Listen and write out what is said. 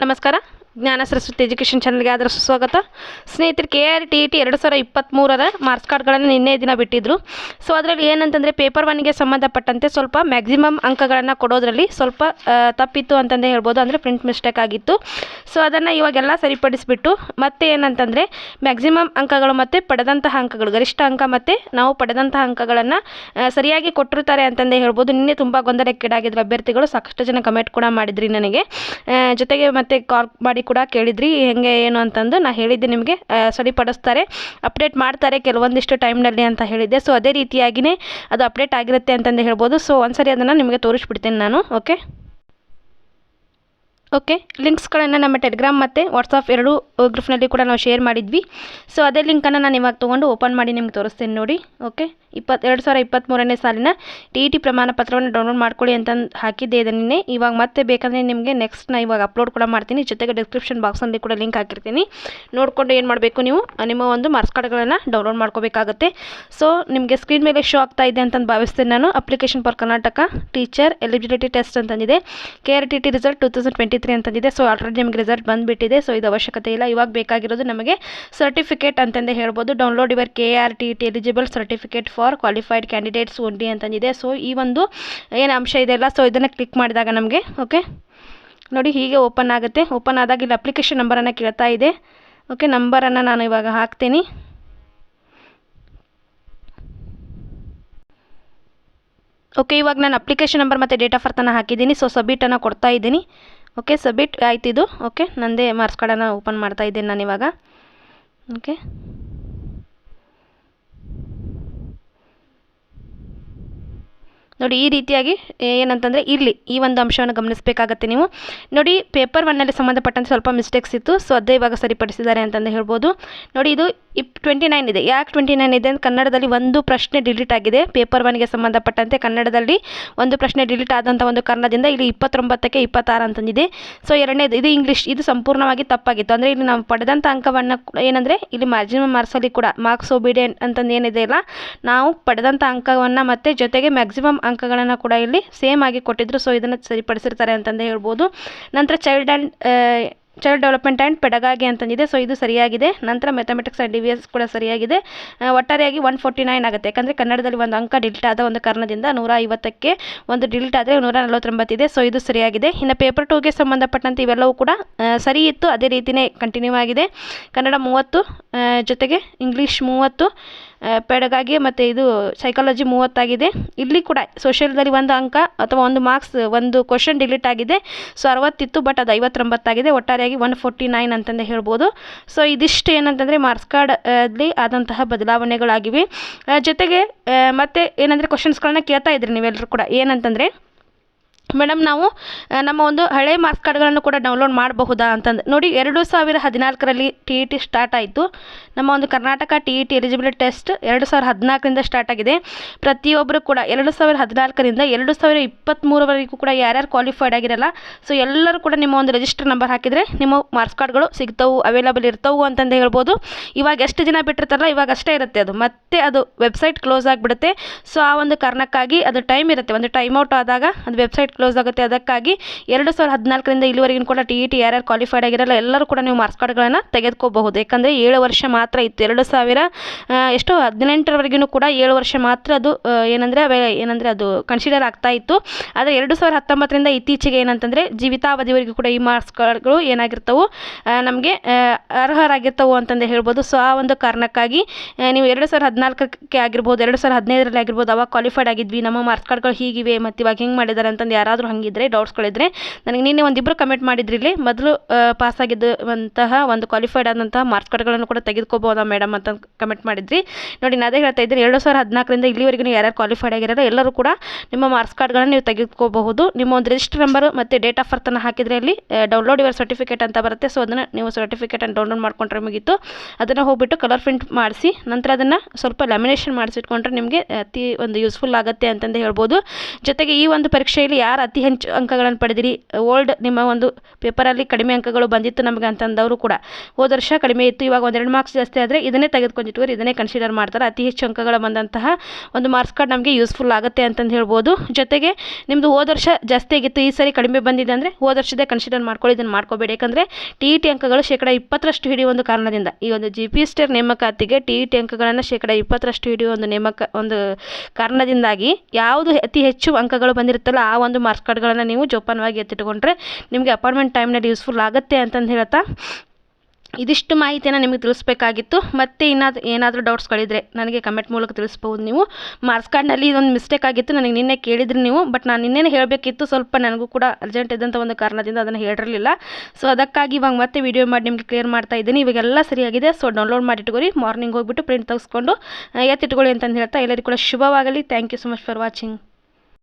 ನಮಸ್ಕಾರ. ಜ್ಞಾನ ಸರಸ್ವತಿ ಎಜುಕೇಷನ್ ಚಾನಲ್ಗೆ ಆದರ ಸುಸ್ವಾಗತ ಸ್ನೇಹಿತರೆ K R T E T ಎರಡು ಸಾವಿರ ಇಪ್ಪತ್ತ್ಮೂರರ ಮಾರ್ಕ್ಸ್ ಕಾರ್ಡ್ಗಳನ್ನು ನಿನ್ನೆ ದಿನ ಬಿಟ್ಟಿದ್ದರು ಸೊ ಅದರಲ್ಲಿ ಏನಂತಂದರೆ ಪೇಪರ್ ಒನ್ಗೆ ಸಂಬಂಧಪಟ್ಟಂತೆ ಸ್ವಲ್ಪ ಮ್ಯಾಕ್ಸಿಮಮ್ ಅಂಕಗಳನ್ನು ಕೊಡೋದ್ರಲ್ಲಿ ಸ್ವಲ್ಪ ತಪ್ಪಿತ್ತು ಅಂತಂದೇ ಹೇಳ್ಬೋದು. ಅಂದರೆ ಪ್ರಿಂಟ್ ಮಿಸ್ಟೇಕ್ ಆಗಿತ್ತು. ಸೊ ಅದನ್ನು ಇವಾಗೆಲ್ಲ ಸರಿಪಡಿಸಿಬಿಟ್ಟು, ಮತ್ತೆ ಏನಂತಂದರೆ ಮ್ಯಾಕ್ಸಿಮಮ್ ಅಂಕಗಳು ಮತ್ತು ಪಡೆದಂತಹ ಅಂಕಗಳು, ಗರಿಷ್ಠ ಅಂಕ ಮತ್ತು ನಾವು ಪಡೆದಂತಹ ಅಂಕಗಳನ್ನು ಸರಿಯಾಗಿ ಕೊಟ್ಟಿರ್ತಾರೆ ಅಂತಂದೇ ಹೇಳ್ಬೋದು. ನಿನ್ನೆ ತುಂಬ ಗೊಂದಲಕ್ಕೀಡಾಗಿದ್ದರು ಅಭ್ಯರ್ಥಿಗಳು ಸಾಕಷ್ಟು ಜನ ಕಮೆಂಟ್ ಕೂಡ ಮಾಡಿದ್ರಿ ನನಗೆ. ಜೊತೆಗೆ ಮತ್ತೆ ಕಾಲ್ ಮಾಡಿ ಕೂಡ ಕೇಳಿದ್ರಿ, ಹೆಂಗೆ ಏನು ಅಂತಂದು ನಾ ಹೇಳಿದ್ದೆ ನಿಮಗೆ ಸರಿಪಡಿಸ್ತಾರೆ. ಅಪ್ಡೇಟ್ ಮಾಡ್ತಾರೆ ಕೆಲವೊಂದಿಷ್ಟು ಟೈಮ್ನಲ್ಲಿ ಅಂತ ಹೇಳಿದ್ದೆ. ಸೊ ಅದೇ ರೀತಿಯಾಗಿಯೇ ಅದು ಅಪ್ಡೇಟ್ ಆಗಿರುತ್ತೆ ಅಂತಂದು ಹೇಳ್ಬೋದು. ಸೊ ಒಂದ್ಸರಿ ಅದನ್ನು ನಿಮಗೆ ತೋರಿಸ್ಬಿಡ್ತೀನಿ ನಾನು ಓಕೆ ಓಕೆ ಲಿಂಕ್ಸ್ಗಳನ್ನು ನಮ್ಮ ಟೆಲಿಗ್ರಾಮ್ ಮತ್ತು ವಾಟ್ಸಪ್ ಎರಡೂ ಗ್ರೂಪ್ನಲ್ಲಿ ಕೂಡ ನಾವು ಶೇರ್ ಮಾಡಿದ್ವಿ. ಸೊ ಅದೇ ಲಿಂಕನ್ನು ನಾನು ಇವಾಗ ತೊಗೊಂಡು ಓಪನ್ ಮಾಡಿ ನಿಮ್ಗೆ ತೋರಿಸ್ತೀನಿ ನೋಡಿ ಓಕೆ ಇಪ್ಪತ್ತು ಎರಡು ಸಾವಿರ ಇಪ್ಪತ್ತ್ಮೂರನೇ ಸಾಲಿನ ಟಿ ಇ ಟಿ ಪ್ರಮಾಣ ಪತ್ರವನ್ನು ಡೌನ್ಲೋಡ್ ಮಾಡ್ಕೊಳ್ಳಿ ಅಂತ ಹಾಕಿದ್ದೆ ಇದನ್ನೇ ಇವಾಗ ಮತ್ತೆ ಬೇಕಂದರೆ ನಿಮಗೆ ನೆಕ್ಸ್ಟ್ ನಾ ಇವಾಗ ಅಪ್ಲೋಡ್ ಕೂಡ ಮಾಡ್ತೀನಿ. ಜೊತೆಗೆ ಡಿಸ್ಕ್ರಿಪ್ಷನ್ ಬಾಕ್ಸಲ್ಲಿ ಕೂಡ ಲಿಂಕ್ ಹಾಕಿರ್ತೀನಿ. ನೋಡಿಕೊಂಡು ಏನು ಮಾಡಬೇಕು ನೀವು? ನಿಮ್ಮ ಒಂದು ಮಾರ್ಕ್ಸ್ ಕಾರ್ಡ್ಗಳನ್ನು ಡೌನ್ಲೋಡ್ ಮಾಡ್ಕೋಬೇಕಾಗುತ್ತೆ. ಸೊ ನಿಮಗೆ ಸ್ಕ್ರೀನ್ ಮೇಲೆ ಶೋ ಆಗ್ತಾ ಇದೆ ಅಂತಂದು ಭಾವಿಸ್ತೀನಿ ನಾನು. Application for Karnataka teacher eligibility test ಅಂತಂದಿದೆ K R T T result two thousand twenty three ಅಂತಂದಿದೆ. So already ನಿಮಗೆ ರಿಸಲ್ಟ್ ಬಂದುಬಿಟ್ಟಿದೆ. ಸೊ ಇದು ಅವಶ್ಯಕತೆ ಇಲ್ಲ. ಇವಾಗ ಬೇಕಾಗಿರೋದು ನಮಗೆ ಸರ್ಟಿಫಿಕೇಟ್ ಅಂತಂದೇ ಹೇಳ್ಬೋದು. Download ಇವರ್ K R T T eligible certificate for qualified candidates only ಅಂತಂದಿದೆ. So ಈ ಒಂದು ಏನು ಅಂಶ ಇದೆಯಲ್ಲ ಸೊ ಇದನ್ನು ಕ್ಲಿಕ್ ಮಾಡಿದಾಗ ನಮಗೆ ಓಕೆ ನೋಡಿ, ಹೀಗೆ ಓಪನ್ ಆಗುತ್ತೆ. ಓಪನ್ ಆದಾಗ ಇಲ್ಲಿ ಅಪ್ಲಿಕೇಶನ್ ನಂಬರನ್ನು ಕೇಳ್ತಾ ಇದೆ. ಓಕೆ ನಂಬರನ್ನು ನಾನು ಇವಾಗ ಹಾಕ್ತೀನಿ. ಓಕೆ ಇವಾಗ ನಾನು ಅಪ್ಲಿಕೇಶನ್ ನಂಬರ್ ಮತ್ತು ಡೇಟ್ ಆಫ್ ಬರ್ತನ್ನು ಹಾಕಿದ್ದೀನಿ. ಸೊ ಸಬ್ಮಿಟನ್ನು ಕೊಡ್ತಾ ಇದ್ದೀನಿ. ಓಕೆ ಸಬ್ಮಿಟ್ ಆಯ್ತು ಇದು. ಓಕೆ ನಂದೇ ಮಾರ್ಕ್ಸ್ ಕಾರ್ಡನ್ನು ಓಪನ್ ಮಾಡ್ತಾ ಇದ್ದೀನಿ ನಾನು ಇವಾಗ ಓಕೆ ನೋಡಿ, ಈ ರೀತಿಯಾಗಿ ಏನಂತಂದರೆ, ಇರಲಿ. ಈ ಒಂದು ಅಂಶವನ್ನು ಗಮನಿಸಬೇಕಾಗತ್ತೆ ನೀವು. ನೋಡಿ ಪೇಪರ್ ಒನ್ನಲ್ಲಿ ಸಂಬಂಧಪಟ್ಟಂತೆ ಸ್ವಲ್ಪ ಮಿಸ್ಟೇಕ್ಸ್ ಇತ್ತು. ಸೊ ಅದೇ ಇವಾಗ ಸರಿಪಡಿಸಿದ್ದಾರೆ ಅಂತಂದು ಹೇಳ್ಬೋದು. ನೋಡಿ, ಇದು ಇಪ್ ಟ್ವೆಂಟಿ ನೈನ್ ಇದೆ. ಯಾಕೆ ಟ್ವೆಂಟಿ ನೈನ್ ಇದೆ? ಅಂತ ಕನ್ನಡದಲ್ಲಿ ಒಂದು ಪ್ರಶ್ನೆ ಡಿಲೀಟ್ ಆಗಿದೆ. ಪೇಪರ್ ಒನ್ಗೆ ಸಂಬಂಧಪಟ್ಟಂತೆ ಕನ್ನಡದಲ್ಲಿ ಒಂದು ಪ್ರಶ್ನೆ ಡಿಲೀಟ್ ಆದಂಥ ಒಂದು ಕಾರಣದಿಂದ ಇಲ್ಲಿ ಇಪ್ಪತ್ತೊಂಬತ್ತಕ್ಕೆ ಇಪ್ಪತ್ತಾರು ಅಂತಂದಿದೆ. ಸೊ ಎರಡನೇದು, ಇದು ಇಂಗ್ಲೀಷ್ ಇದು ಸಂಪೂರ್ಣವಾಗಿ ತಪ್ಪಾಗಿತ್ತು. ಅಂದರೆ, ಇಲ್ಲಿ ನಾವು ಪಡೆದಂಥ ಅಂಕವನ್ನು ಏನಂದರೆ, ಇಲ್ಲಿ ಮ್ಯಾಕ್ಸಿಮಮ್ ಮಾರ್ಕ್ಸಲ್ಲಿ ಕೂಡ ಮಾರ್ಕ್ಸ್ ಒಬಿಡಿಯಂಟ್ ಅಂತಂದು ಏನಿದೆ ಅಲ್ಲ ನಾವು ಪಡೆದಂಥ ಅಂಕವನ್ನು ಮತ್ತು ಜೊತೆಗೆ ಮ್ಯಾಕ್ಸಿಮಮ್ ಅಂಕಗಳನ್ನು ಕೂಡ ಇಲ್ಲಿ ಸೇಮ್ ಆಗಿ ಕೊಟ್ಟಿದ್ರು. ಸೊ ಇದನ್ನು ಸರಿಪಡಿಸಿರ್ತಾರೆ ಅಂತಂದು ಹೇಳ್ಬೋದು. ನಂತರ child and child development and pedagogy ಅಂತಂದಿದೆ. So ಇದು ಸರಿಯಾಗಿದೆ. ನಂತರ ಮೆಥಮೆಟಿಕ್ಸ್ ಆ್ಯಂಡ್ ಡಿ ಕೂಡ ಸರಿಯಾಗಿದೆ. ಒಟ್ಟಾರೆಯಾಗಿ ಒನ್ ಫೋರ್ಟಿ ನೈನ್ ಆಗುತ್ತೆ. ಯಾಕಂದರೆ ಕನ್ನಡದಲ್ಲಿ ಒಂದು ಅಂಕ ಡಿಲ್ಟ್ ಆದ ಒಂದು ಕಾರಣದಿಂದ ನೂರ ಐವತ್ತಕ್ಕೆ ಒಂದು ಡಿಲ್ಟ್ ಆದರೆ ನೂರ ನಲವತ್ತೊಂಬತ್ತಿದೆ ಸೊ ಇದು ಸರಿಯಾಗಿದೆ. ಇನ್ನು ಪೇಪರ್ ಟೂಗೆ ಸಂಬಂಧಪಟ್ಟಂತೆ ಇವೆಲ್ಲವೂ ಕೂಡ ಸರಿ ಇತ್ತು. ಅದೇ ರೀತಿಯೇ ಕಂಟಿನ್ಯೂ ಆಗಿದೆ. ಕನ್ನಡ ಮೂವತ್ತು ಜೊತೆಗೆ ಇಂಗ್ಲೀಷ್ ಮೂವತ್ತು ಪೆಡಗಾಗಿ ಮತ್ತು ಇದು ಸೈಕಾಲಜಿ ಮೂವತ್ತಾಗಿದೆ. ಇಲ್ಲಿ ಕೂಡ ಸೋಷಿಯಲ್ದಲ್ಲಿ ಒಂದು ಅಂಕ ಅಥವಾ ಒಂದು ಮಾರ್ಕ್ಸ್ ಒಂದು ಕ್ವಶನ್ ಡಿಲೀಟ್ ಆಗಿದೆ. ಸೊ ಅರವತ್ತಿತ್ತು ಬಟ್ ಅದು ಐವತ್ತೊಂಬತ್ತಾಗಿದೆ. ಒಟ್ಟಾರೆಯಾಗಿ ಒನ್ ಫೋರ್ಟಿ ನೈನ್ ಅಂತಂದು ಹೇಳ್ಬೋದು. ಸೊ ಇದಿಷ್ಟು ಏನಂತಂದರೆ ಮಾರ್ಕ್ಸ್ ಕಾರ್ಡ್ ಅಲ್ಲಿ ಆದಂತಹ ಬದಲಾವಣೆಗಳಾಗಿವೆ. ಜೊತೆಗೆ ಮತ್ತು ಏನಂದರೆ ಕ್ವಶನ್ಸ್ಗಳನ್ನ ಕೇಳ್ತಾ ಇದ್ರಿ ನೀವೆಲ್ಲರೂ ಕೂಡ. ಏನಂತಂದರೆ ಮೇಡಮ್, ನಾವು ನಮ್ಮ ಒಂದು ಹಳೆ ಮಾರ್ಕ್ಸ್ ಕಾರ್ಡ್ಗಳನ್ನು ಕೂಡ ಡೌನ್ಲೋಡ್ ಮಾಡಬಹುದಾ ಅಂತಂದು, ನೋಡಿ, ಎರಡು ಸಾವಿರ ಹದಿನಾಲ್ಕರಲ್ಲಿ ಟಿ ಇ ಟಿ ಸ್ಟಾರ್ಟ್ ಆಯಿತು. ನಮ್ಮ ಒಂದು Karnataka T E T eligibility test ಎರಡು ಸಾವಿರ ಹದಿನಾಲ್ಕರಿಂದ ಸ್ಟಾರ್ಟ್ ಆಗಿದೆ. ಪ್ರತಿಯೊಬ್ಬರು ಕೂಡ ಎರಡು ಸಾವಿರ ಹದಿನಾಲ್ಕರಿಂದ ಎರಡು ಸಾವಿರ ಇಪ್ಪತ್ತ್ಮೂರವರೆಗೂ ಕೂಡ ಯಾರ್ಯಾರು ಕ್ವಾಲಿಫೈಡ್ ಆಗಿರಲ್ಲ, ಸೊ ಎಲ್ಲರೂ ಕೂಡ ನಿಮ್ಮ ಒಂದು ರಿಜಿಸ್ಟರ್ ನಂಬರ್ ಹಾಕಿದರೆ ನಿಮ್ಮ ಮಾರ್ಕ್ಸ್ ಕಾರ್ಡ್ಗಳು ಸಿಗ್ತವು, ಅವೈಲೇಬಲ್ ಇರ್ತವು ಅಂತಂದು ಹೇಳ್ಬೋದು. ಇವಾಗ ಎಷ್ಟು ದಿನ ಬಿಟ್ಟಿರ್ತಾರಲ್ಲ, ಇವಾಗ ಅಷ್ಟೇ ಇರುತ್ತೆ ಅದು. ಮತ್ತೆ ಅದು ವೆಬ್ಸೈಟ್ ಕ್ಲೋಸ್ ಆಗಿಬಿಡುತ್ತೆ. ಸೊ ಆ ಒಂದು ಕಾರಣಕ್ಕಾಗಿ ಅದು ಟೈಮ್ ಇರುತ್ತೆ. ಒಂದು ಟೈಮ್ ಔಟ್ ಆದಾಗ ಅದು ವೆಬ್ಸೈಟ್ ಕ್ಲೋಸ್ ಆಗುತ್ತೆ. ಅದಕ್ಕಾಗಿ ಎರಡು ಸಾವಿರದ ಹದಿನಾಲ್ಕರಿಂದ ಇಲ್ಲಿವರೆಗೂ ಕೂಡ ಟಿ ಇ ಟಿ ಯಾರ್ಯಾರು ಕ್ವಾಲಿಫೈಡ್ ಆಗಿರಲ್ಲ, ಎಲ್ಲರೂ ಕೂಡ ನೀವು ಮಾರ್ಕ್ಸ್ ಕಾರ್ಡ್ಗಳನ್ನು ತೆಗೆದುಕೋಬಹುದು. ಯಾಕಂದರೆ ಏಳು ವರ್ಷ ಮಾತ್ರ ಇತ್ತು. ಎರಡು ಸಾವಿರ ಎಷ್ಟೋ ಹದಿನೆಂಟರವರೆಗೂ ಕೂಡ ಏಳು ವರ್ಷ ಮಾತ್ರ ಅದು ಏನಂದರೆ ಏನಂದರೆ ಅದು ಕನ್ಸಿಡರ್ ಆಗ್ತಾ ಇತ್ತು. ಆದರೆ ಎರಡು ಸಾವಿರದ ಹತ್ತೊಂಬತ್ತರಿಂದ ಇತ್ತೀಚೆಗೆ ಏನಂತಂದರೆ ಜೀವಿತಾವಧಿವರೆಗೂ ಕೂಡ ಈ ಮಾರ್ಕ್ಸ್ ಕಾರ್ಡ್ಗಳು ಏನಾಗಿರ್ತವೆ ನಮಗೆ ಅರ್ಹರಾಗಿರ್ತವೆ ಅಂತಂದು ಹೇಳ್ಬೋದು. ಸೊ ಆ ಒಂದು ಕಾರಣಕ್ಕಾಗಿ ನೀವು ಎರಡು ಸಾವಿರದ ಹದಿನಾಲ್ಕಕ್ಕೆ ಆಗಿರ್ಬೋದು, ಎರಡು ಸಾವಿರದ ಹದಿನೈದರಲ್ಲಿ ಆಗಿರ್ಬೋದು, ಅವಾಗ ಕ್ವಾಲಿಫೈಡ್ ಆಗಿದ್ವಿ. ನಮ್ಮ ಮಾರ್ಕ್ಸ್ ಕಾರ್ಡ್ಗಳು ಹೀಗಿವೆ ಮತ್ತು ಇವಾಗ ಹೆಂಗೆ ಮಾಡಿದ್ದಾರೆ ಅಂತಂದು ಯಾರಾದರೂ ಹಾಗಿದ್ರೆ ಡೌಟ್ಸ್ಗಳಿದ್ರೆ ನನಗೆ ನಿನ್ನೆ ಒಂದಿಬ್ಬರು ಕಮೆಂಟ್ ಮಾಡಿದ್ರಿ ಇಲ್ಲಿ. ಮೊದಲು ಪಾಸ್ ಆಗಿದ್ದಂತಹ ಒಂದು ಕ್ವಾಲಿಫೈಡ್ ಆದಂತಹ ಮಾರ್ಕ್ಸ್ ಕಾರ್ಡ್ಗಳನ್ನು ಕೂಡ ತೆಗೆದುಕೋಬೋದಾ ಮೇಡಮ್ ಅಂತ ಕಮೆಂಟ್ ಮಾಡಿದ್ರಿ. ನೋಡಿ, ನಾನು ಅದೇ ಹೇಳ್ತಾ ಇದ್ದೀನಿ, ಎರಡು ಸಾವಿರದ ಹದಿನಾಲ್ಕರಿಂದ ಇಲ್ಲಿವರೆಗೂ ಯಾರ್ಯಾರು ಕ್ವಾಲಿಫೈಡ್ ಆಗಿರೋ ಎಲ್ಲರೂ ಕೂಡ ನಿಮ್ಮ ಮಾರ್ಕ್ಸ್ ಕಾರ್ಡ್ಗಳನ್ನು ನೀವು ತೆಗೆದುಕೋಬಹುದು. ನಿಮ್ಮ ಒಂದು ರಿಜಿಸ್ಟರ್ ನಂಬರ್ ಮತ್ತು ಡೇಟ್ ಆಫ್ ಬರ್ತನ್ನು ಹಾಕಿದರೆ ಅಲ್ಲಿ ಡೌನ್ಲೋಡ್ ಯುವರ್ ಸರ್ಟಿಫಿಕೇಟ್ ಅಂತ ಬರುತ್ತೆ. ಸೊ ಅದನ್ನು ನೀವು ಸರ್ಟಿಫಿಕೇಟನ್ನು ಡೌನ್ಲೋಡ್ ಮಾಡ್ಕೊಂಡ್ರೆ ಮುಗೀತು. ಅದನ್ನು ಹೋಗ್ಬಿಟ್ಟು ಕಲರ್ ಪ್ರಿಂಟ್ ಮಾಡಿಸಿ, ನಂತರ ಅದನ್ನು ಸ್ವಲ್ಪ ಲ್ಯಾಮಿನೇಷನ್ ಮಾಡಿಸಿಟ್ಕೊಂಡ್ರೆ ನಿಮಗೆ ಅತಿ ಒಂದು ಯೂಸ್ಫುಲ್ ಆಗುತ್ತೆ ಅಂತಂದು ಹೇಳ್ಬೋದು. ಜೊತೆಗೆ ಈ ಒಂದು ಪರೀಕ್ಷೆಯಲ್ಲಿ ಯಾರು ಯಾರು ಅತಿ ಹೆಚ್ಚು ಅಂಕಗಳನ್ನು ಪಡೆದಿರಿ? ಓಲ್ಡ್ ನಿಮ್ಮ ಒಂದು ಪೇಪರಲ್ಲಿ ಕಡಿಮೆ ಅಂಕಗಳು ಬಂದಿತ್ತು ನಮಗೆ ಅಂತಂದವರು ಕೂಡ. ಹೋದ ವರ್ಷ ಕಡಿಮೆ ಇತ್ತು, ಇವಾಗ ಒಂದೆರಡು ಮಾರ್ಕ್ಸ್ ಜಾಸ್ತಿ ಆದರೆ ಇದನ್ನೇ ತೆಗೆದುಕೊಂಡಿಟ್ಟು ಇದನ್ನೇ ಕನ್ಸಿಡರ್ ಮಾಡ್ತಾರೆ. ಅತಿ ಹೆಚ್ಚು ಅಂಕಗಳು ಬಂದಂತಹ ಒಂದು ಮಾರ್ಕ್ಸ್ ಕಾರ್ಡ್ ನಮಗೆ ಯೂಸ್ಫುಲ್ ಆಗುತ್ತೆ ಅಂತಂದು ಹೇಳ್ಬೋದು. ಜೊತೆಗೆ ನಿಮ್ಮದು ಹೋದ ವರ್ಷ ಜಾಸ್ತಿ ಆಗಿತ್ತು, ಈ ಸರಿ ಕಡಿಮೆ ಬಂದಿದೆ ಅಂದರೆ ಹೋದ ವರ್ಷದೇ ಕನ್ಸಿಡರ್ ಮಾಡ್ಕೊಳ್ಳಿ ಇದನ್ನು ಮಾಡ್ಕೋಬೇಡಿ. ಯಾಕಂದರೆ ಟಿ ಇ ಟಿ ಅಂಕಗಳು ಶೇಕಡ ಇಪ್ಪತ್ತರಷ್ಟು ಹಿಡಿಯುವ ಒಂದು ಕಾರಣದಿಂದ. ಈ ಒಂದು ಜಿ ಪಿ ಸ್ಟೇರ್ ನೇಮಕಾತಿಗೆ ಟಿ ಇ ಟಿ ಅಂಕಗಳನ್ನು ಶೇಕಡ ಇಪ್ಪತ್ತರಷ್ಟು ಹಿಡಿಯುವ ಒಂದು ನೇಮಕ, ಒಂದು ಕಾರಣದಿಂದಾಗಿ ಯಾವುದು ಅತಿ ಹೆಚ್ಚು ಅಂಕಗಳು ಬಂದಿರುತ್ತಲ್ಲ, ಆ ಒಂದು ಮಾರ್ಕ್ಸ್ ಕಾರ್ಡ್ಗಳನ್ನು ನೀವು ಜೋಪಾನವಾಗಿ ಎತ್ತಿಟ್ಕೊಂಡ್ರೆ ನಿಮಗೆ ಅಪಾಯಿಂಟ್ಮೆಂಟ್ ಟೈಮ್ನಲ್ಲಿ ಯೂಸ್ಫುಲ್ ಆಗುತ್ತೆ ಅಂತಂದು ಹೇಳ್ತಾ ಇದಿಷ್ಟು ಮಾಹಿತಿಯನ್ನು ನಿಮಗೆ ತಿಳಿಸ್ಬೇಕಾಗಿತ್ತು. ಮತ್ತೆ ಇನ್ನಾದ್ರು ಏನಾದರೂ ಡೌಟ್ಸ್ಗಳಿದ್ರೆ ನನಗೆ ಕಮೆಂಟ್ ಮೂಲಕ ತಿಳಿಸ್ಬೋದು ನೀವು. ಮಾರ್ಕ್ಸ್ ಕಾರ್ಡ್ನಲ್ಲಿ ಇದೊಂದು ಮಿಸ್ಟೇಕ್ ಆಗಿತ್ತು. ನನಗೆ ನಿನ್ನೆ ಕೇಳಿದ್ರಿ ನೀವು ಬಟ್ ನಾನು ನಿನ್ನೆ ಹೇಳಬೇಕಿತ್ತು. ಸ್ವಲ್ಪ ನನಗೂ ಕೂಡ ಅರ್ಜೆಂಟ್ ಇದ್ದಂಥ ಒಂದು ಕಾರಣದಿಂದ ಅದನ್ನು ಹೇಳಿರಲಿಲ್ಲ. ಸೊ ಅದಕ್ಕಾಗಿ ಇವಾಗ ಮತ್ತೆ ವಿಡಿಯೋ ಮಾಡಿ ನಿಮಗೆ ಕ್ಲಿಯರ್ ಮಾಡ್ತಾ ಇದ್ದೀನಿ. ಇವಾಗೆಲ್ಲ ಸರಿಯಾಗಿದೆ. ಸೊ ಡೌನ್ಲೋಡ್ ಮಾಡಿ ಇಟ್ಕೊರಿ. ಮಾರ್ನಿಂಗ್ ಹೋಗ್ಬಿಟ್ಟು ಪ್ರಿಂಟ್ ತೆಗೆಸ್ಕೊಂಡು ಎತ್ತಿಟ್ಕೊಳ್ಳಿ ಅಂತಂದು ಹೇಳ್ತಾ ಎಲ್ಲರಿಗೂ ಕೂಡ ಶುಭವಾಗಲಿ. Thank you so much for watching